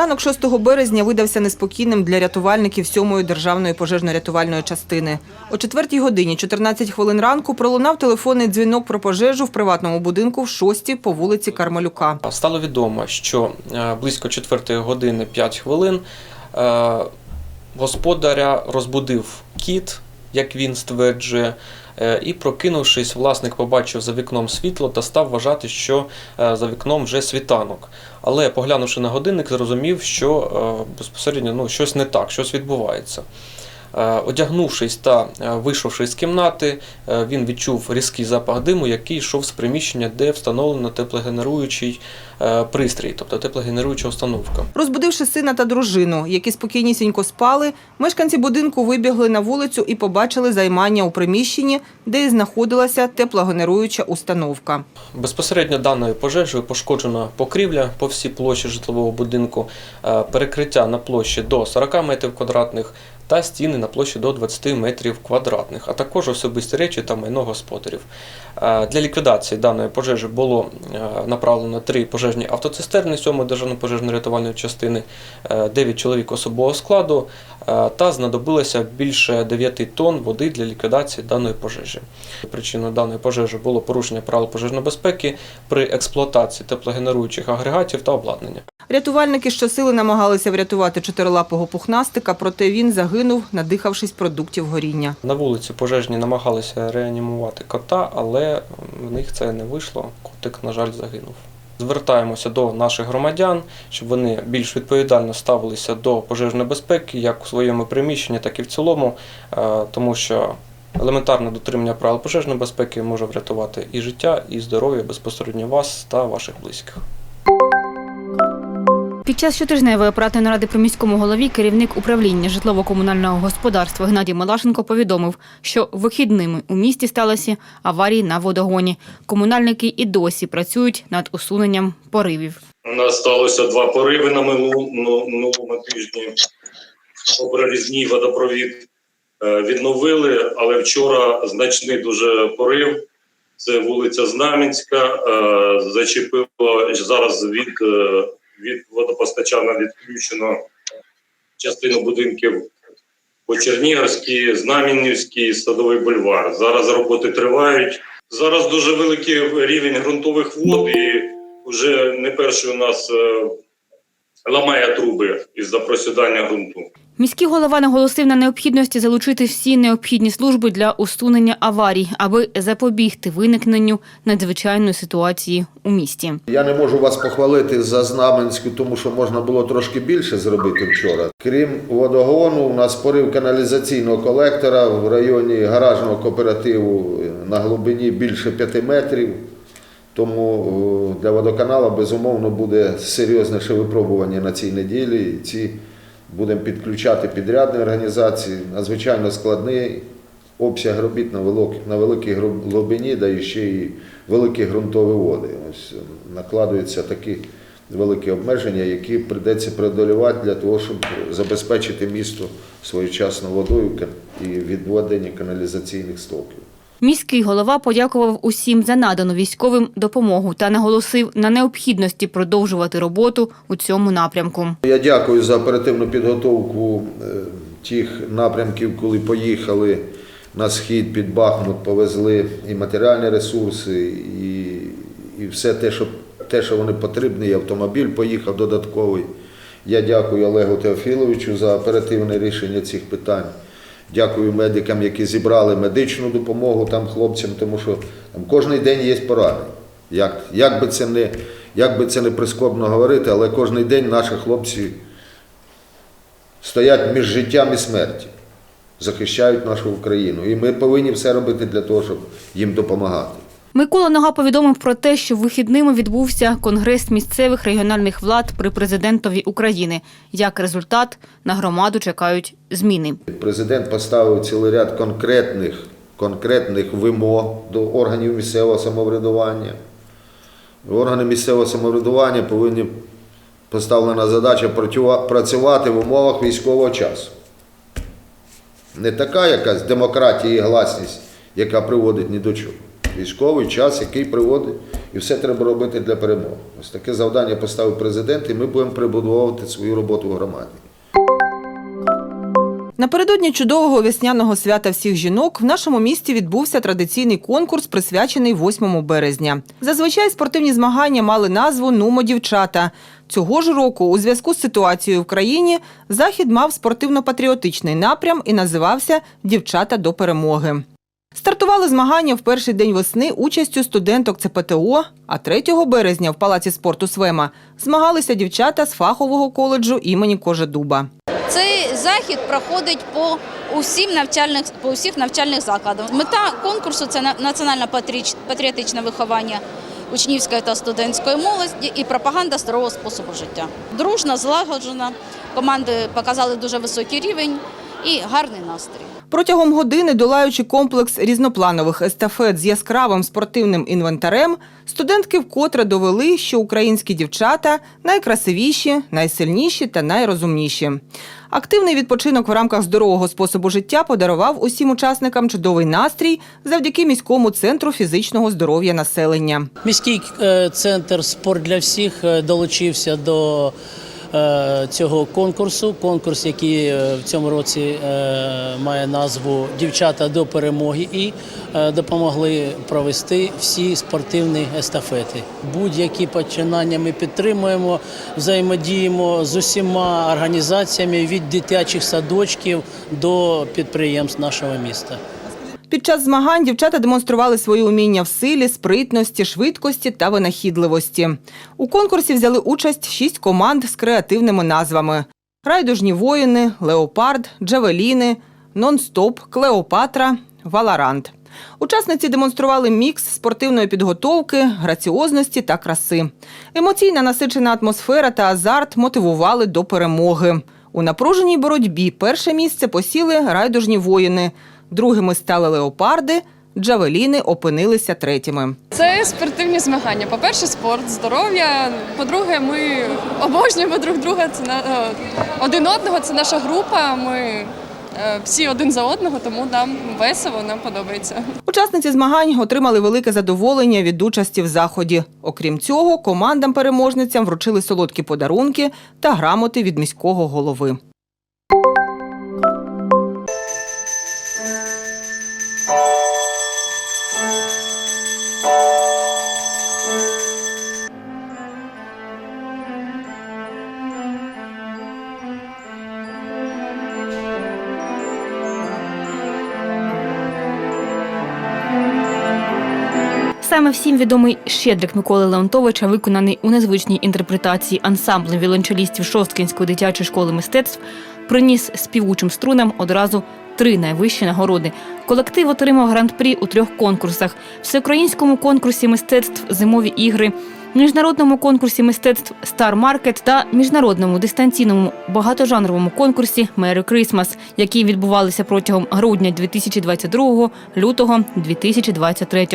Ранок 6 березня видався неспокійним для рятувальників 7-ї державної пожежно-рятувальної частини. О 4 годині 14 хвилин ранку пролунав телефонний дзвінок про пожежу в приватному будинку в 6 по вулиці Кармалюка. Стало відомо, що е, близько 4 години 5 хвилин е, господаря розбудив кіт, як він стверджує, і прокинувшись, власник побачив за вікном світло та став вважати, що е, за вікном вже світанок. Але поглянувши на годинник, зрозумів, що е, безпосередньо ну, щось не так, щось відбувається. Е, Одягнувшись та е, вийшовши з кімнати, е, він відчув різкий запах диму, який йшов з приміщення, де встановлено теплогенеруючий пристрій, тобто теплогенеруюча установка. Розбудивши сина та дружину, які спокійнісінько спали, мешканці будинку вибігли на вулицю і побачили займання у приміщенні, де і знаходилася теплогенеруюча установка. Безпосередньо даною пожежею пошкоджена покрівля по всій площі житлового будинку, перекриття на площі до 40 метрів квадратних та стіни на площі до 20 метрів квадратних, а також особисті речі та майно господарів. Е, Для ліквідації даної пожежі було е, направлено три пожежні автоцистерни 7 державної пожежно-рятувальної частини, 9 чоловік особового складу е, та знадобилося більше 9 тонн води для ліквідації даної пожежі. Причиною даної пожежі було порушення правил пожежної безпеки при експлуатації теплогенеруючих агрегатів та обладнання. Рятувальники щосили намагалися врятувати чотирилапого пухнастика, проте він загинув, надихавшись продуктів горіння. На вулиці пожежні намагалися реанімувати кота, але в них це не вийшло. Котик, на жаль, загинув. Звертаємося до наших громадян, щоб вони більш відповідально ставилися до пожежної безпеки, як у своєму приміщенні, так і в цілому, е, тому що елементарне дотримання правил пожежної безпеки може врятувати і життя, і здоров'я безпосередньо вас та ваших близьких. Під час щотижневої оперативної ради при міському голові керівник управління житлово-комунального господарства Геннадій Малашенко повідомив, що вихідними у місті сталося аварії на водогоні. Комунальники і досі працюють над усуненням поривів. У нас сталося два пориви на минулому, ну, минулому тижні. Обрізний водопровід е, відновили, але вчора значний дуже порив. Це вулиця Знам'янська. Е, зачепило зараз від, е, від водопостачання відключено частину будинків по Чернігівській, Знам'янівській, Садовий бульвар. Зараз роботи тривають. Зараз дуже великий рівень ґрунтових вод і вже не перший у нас е, ламає труби із-за просідання ґрунту. Міський голова наголосив на необхідності залучити всі необхідні служби для усунення аварій, аби запобігти виникненню надзвичайної ситуації у місті. Я не можу вас похвалити за Знаменську, тому що можна було трошки більше зробити вчора. Крім водогону, у нас порив каналізаційного колектора в районі гаражного кооперативу на глибині більше 5 метрів. Тому е, для водоканалу безумовно буде серйозніше випробування на цій неділі. Ці будемо підключати підрядні організації. Надзвичайно складний обсяг робіт на великій, глибині, да і ще й великі ґрунтові води. Ось е, накладуються такі великі обмеження, які прийдеться преодолювати для того, щоб забезпечити місто своєчасно водою і відведення каналізаційних стоків. Міський голова подякував усім за надану військовим допомогу та наголосив на необхідності продовжувати роботу у цьому напрямку. Я дякую за оперативну підготовку е, тих напрямків, коли поїхали на схід під Бахмут, повезли і матеріальні ресурси, і, і все те, що, те, що вони потрібні, і автомобіль поїхав додатковий. Я дякую Олегу Теофіловичу за оперативне рішення цих питань. Дякую медикам, які зібрали медичну допомогу там хлопцям, тому що там кожен день є поранення. Як, як, би це не, як би це не прискорбно говорити, але кожен день наші хлопці стоять між життям і смертю, захищають нашу Україну. І ми повинні все робити для того, щоб їм допомагати. Микола Нога повідомив про те, що вихідними відбувся конгрес місцевих регіональних влад при президентові України. Як результат, на громаду чекають зміни. Президент поставив цілий ряд конкретних, конкретних вимог до органів місцевого самоврядування. Органи місцевого самоврядування повинні поставлена задача працювати в умовах військового часу. Не така якась демократія і гласність, яка приводить ні до чого. Військовий час, який приводить і все треба робити для перемоги. Ось таке завдання поставив президент, і ми будемо прибудовувати свою роботу в громаді. Напередодні чудового весняного свята всіх жінок в нашому місті відбувся традиційний конкурс, присвячений 8 березня. Зазвичай спортивні змагання мали назву Нумо дівчата. Цього ж року, у зв'язку з ситуацією в країні, захід мав спортивно-патріотичний напрям і називався Дівчата до перемоги. Стартували змагання в перший день весни участю студенток ЦПТО, а 3 березня в Палаці спорту Свема змагалися дівчата з фахового коледжу імені Кожедуба. Цей захід проходить по усім навчальних по усіх навчальних закладах. Мета конкурсу це на- національне патріотичне виховання учнівської та студентської молоді і пропаганда здорового способу життя. Дружна, злагоджена. Команди показали дуже високий рівень і гарний настрій. Протягом години, долаючи комплекс різнопланових естафет з яскравим спортивним інвентарем, студентки вкотре довели, що українські дівчата найкрасивіші, найсильніші та найрозумніші. Активний відпочинок в рамках здорового способу життя подарував усім учасникам чудовий настрій завдяки міському центру фізичного здоров'я населення. Міський е, центр спорт для всіх е, долучився до цього конкурсу. Конкурс, який е, в цьому році е, має назву Дівчата до перемоги, і е, допомогли провести всі спортивні естафети. Будь-які починання ми підтримуємо, взаємодіємо з усіма організаціями від дитячих садочків до підприємств нашого міста. Під час змагань дівчата демонстрували свої уміння в силі, спритності, швидкості та винахідливості. У конкурсі взяли участь шість команд з креативними назвами: Райдужні воїни, Леопард, Джавеліни, Нон-стоп, Клеопатра, Валарант. Учасниці демонстрували мікс спортивної підготовки, граціозності та краси. Емоційна насичена атмосфера та азарт мотивували до перемоги. У напруженій боротьбі перше місце посіли райдужні воїни. Другими стали леопарди, джавеліни опинилися третіми. Це спортивні змагання. По-перше, спорт, здоров'я. По-друге, ми обожнюємо друг друга. Це на е, один одного. Це наша група. Ми е, всі один за одного, тому нам весело, нам подобається. Учасниці змагань отримали велике задоволення від участі в заході. Окрім цього, командам-переможницям вручили солодкі подарунки та грамоти від міського голови. Саме всім відомий Щедрик Миколи Леонтовича, виконаний у незвичній інтерпретації ансамблем віолончелістів Шосткинської дитячої школи мистецтв, приніс співучим струнам одразу три найвищі нагороди. Колектив отримав гран-прі у трьох конкурсах: всеукраїнському конкурсі мистецтв Зимові ігри, міжнародному конкурсі мистецтв Star Market та міжнародному дистанційному багатожанровому конкурсі Merry Christmas, які відбувалися протягом грудня 2022 лютого 2023.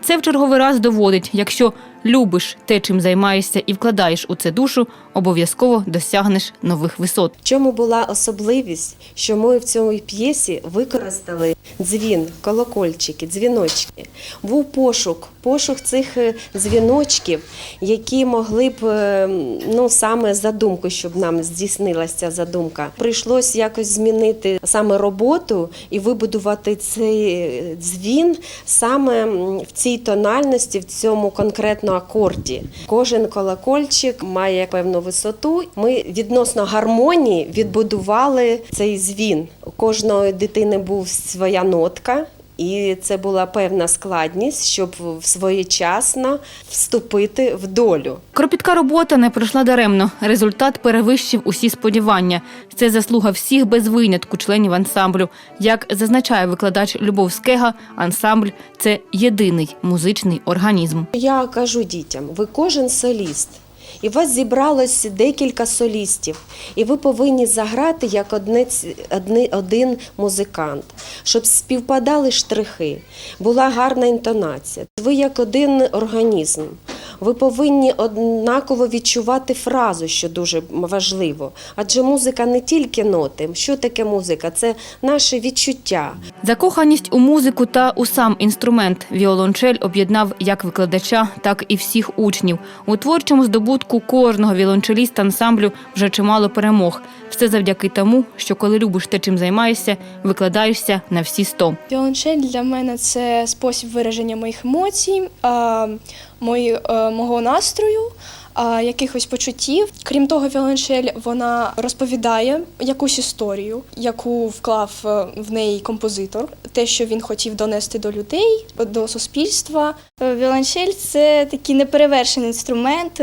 Це в черговий раз доводить, якщо любиш те, чим займаєшся, і вкладаєш у це душу, обов'язково досягнеш нових висот. Чому була особливість, що ми в цій п'єсі використали дзвін, колокольчики, дзвіночки. Був пошук, пошук цих е, дзвіночків, які могли б е, ну саме задумку, щоб нам здійснилася задумка. Прийшлось якось змінити саме роботу і вибудувати цей е, дзвін саме в цій тональності, в цьому конкретно акорді. Кожен колокольчик має певну висоту. Ми відносно гармонії відбудували цей дзвін. У кожної дитини був своя нотка. І це була певна складність, щоб своєчасно вступити в долю. Кропітка робота не пройшла даремно. Результат перевищив усі сподівання. Це заслуга всіх без винятку членів ансамблю. Як зазначає викладач Любов Скега, ансамбль це єдиний музичний організм. Я кажу дітям: ви кожен соліст. І вас зібралось декілька солістів, і ви повинні заграти як одне, одне, один музикант, щоб співпадали штрихи, була гарна інтонація. Ви як один організм. Ви повинні однаково відчувати фразу, що дуже важливо. Адже музика не тільки ноти. Що таке музика? Це наше відчуття. Закоханість у музику та у сам інструмент віолончель об'єднав як викладача, так і всіх учнів. У творчому здобутку кожного віолончеліста ансамблю вже чимало перемог. Все завдяки тому, що коли любиш те, чим займаєшся, викладаєшся на всі сто. Віолончель для мене це спосіб вираження моїх емоцій, мої, е, мого настрою, якихось почуттів. Крім того, віолончель вона розповідає якусь історію, яку вклав е, в неї композитор, те, що він хотів донести до людей, до суспільства. Віолончель це такий неперевершений інструмент,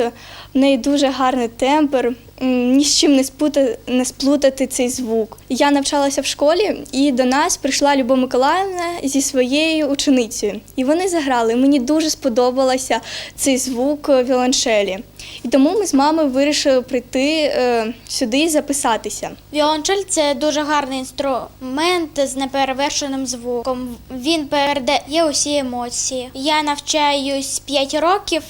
в неї дуже гарний тембр, ні з чим не сплутати, не сплутати цей звук. Я навчалася в школі, і до нас прийшла Любов Миколаївна зі своєю ученицею. І вони заграли. Мені дуже сподобався цей звук віолончелі. І тому ми з мамою вирішили прийти е, сюди і записатися. Віолончель це дуже гарний інструмент з неперевершеним звуком. Він передає усі емоції. Я навчаюсь 5 років,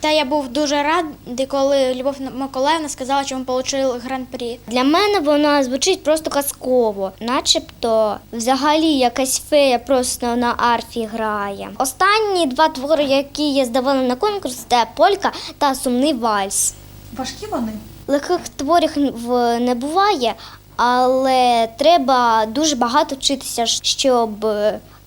та я був дуже радий, коли Любов Миколаївна сказала, що ми отримали гран-прі. Для мене вона звучить просто казково, начебто взагалі якась фея просто на арфі грає. Останні два твори, які я здавала на конкурс, це полька та сумний вальс. Важкі вони? Легких творів не буває, але треба дуже багато вчитися, щоб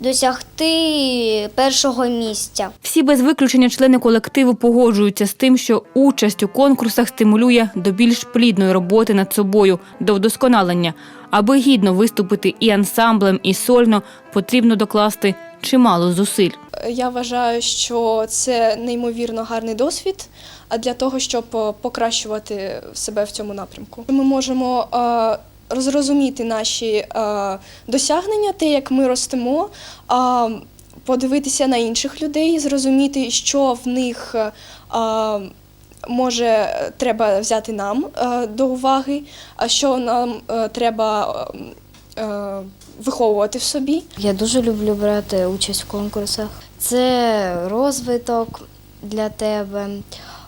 досягти першого місця. Всі без виключення члени колективу погоджуються з тим, що участь у конкурсах стимулює до більш плідної роботи над собою, до вдосконалення. Аби гідно виступити і ансамблем, і сольно, потрібно докласти чимало зусиль. Я вважаю, що це неймовірно гарний досвід а для того, щоб е, покращувати себе в цьому напрямку. Ми можемо е, розрозуміти наші е, досягнення, те, як ми ростемо, подивитися на інших людей, зрозуміти, що в них е, може треба взяти нам е, до уваги, а що нам треба виховувати в собі. Я дуже люблю брати участь в конкурсах. Це розвиток для тебе.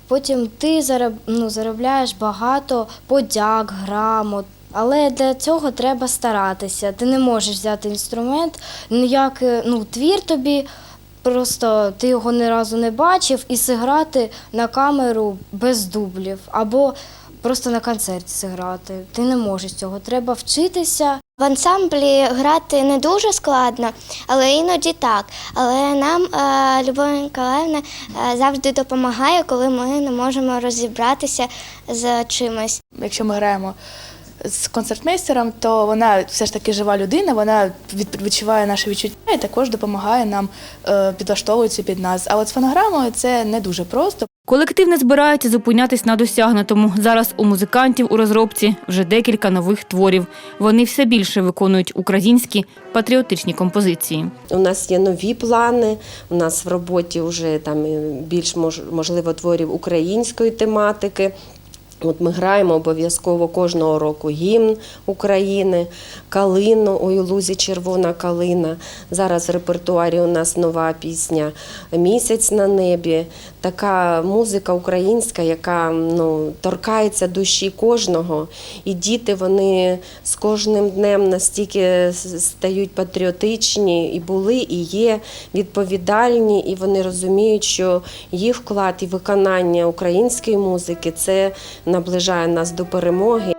Потім ти зароб, ну, заробляєш багато подяк, грамот. Але для цього треба старатися. Ти не можеш взяти інструмент, ніяк ну, твір тобі, просто ти його ні разу не бачив, і зіграти на камеру без дублів, або просто на концерті зіграти. Ти не можеш цього. Треба вчитися. В ансамблі грати не дуже складно, але іноді так. Але нам е, Любов Миколаївна е, завжди допомагає, коли ми не можемо розібратися з чимось. Якщо ми граємо з концертмейстером, то вона все ж таки жива людина, вона від- відчуває наші відчуття і також допомагає нам е, підлаштовується під нас. А от з фонограмою це не дуже просто. Колектив не збирається зупинятись на досягнутому. Зараз у музикантів у розробці вже декілька нових творів. Вони все більше виконують українські патріотичні композиції. У нас є нові плани. У нас в роботі вже там більш мож- можливо творів української тематики. От ми граємо обов'язково кожного року гімн України, калину, ой, лузі червона калина. Зараз в репертуарі у нас нова пісня Місяць на небі. Така музика українська, яка ну, торкається душі кожного. І діти вони з кожним днем настільки стають патріотичні, і були, і є відповідальні, і вони розуміють, що їх вклад і виконання української музики це наближає нас до перемоги.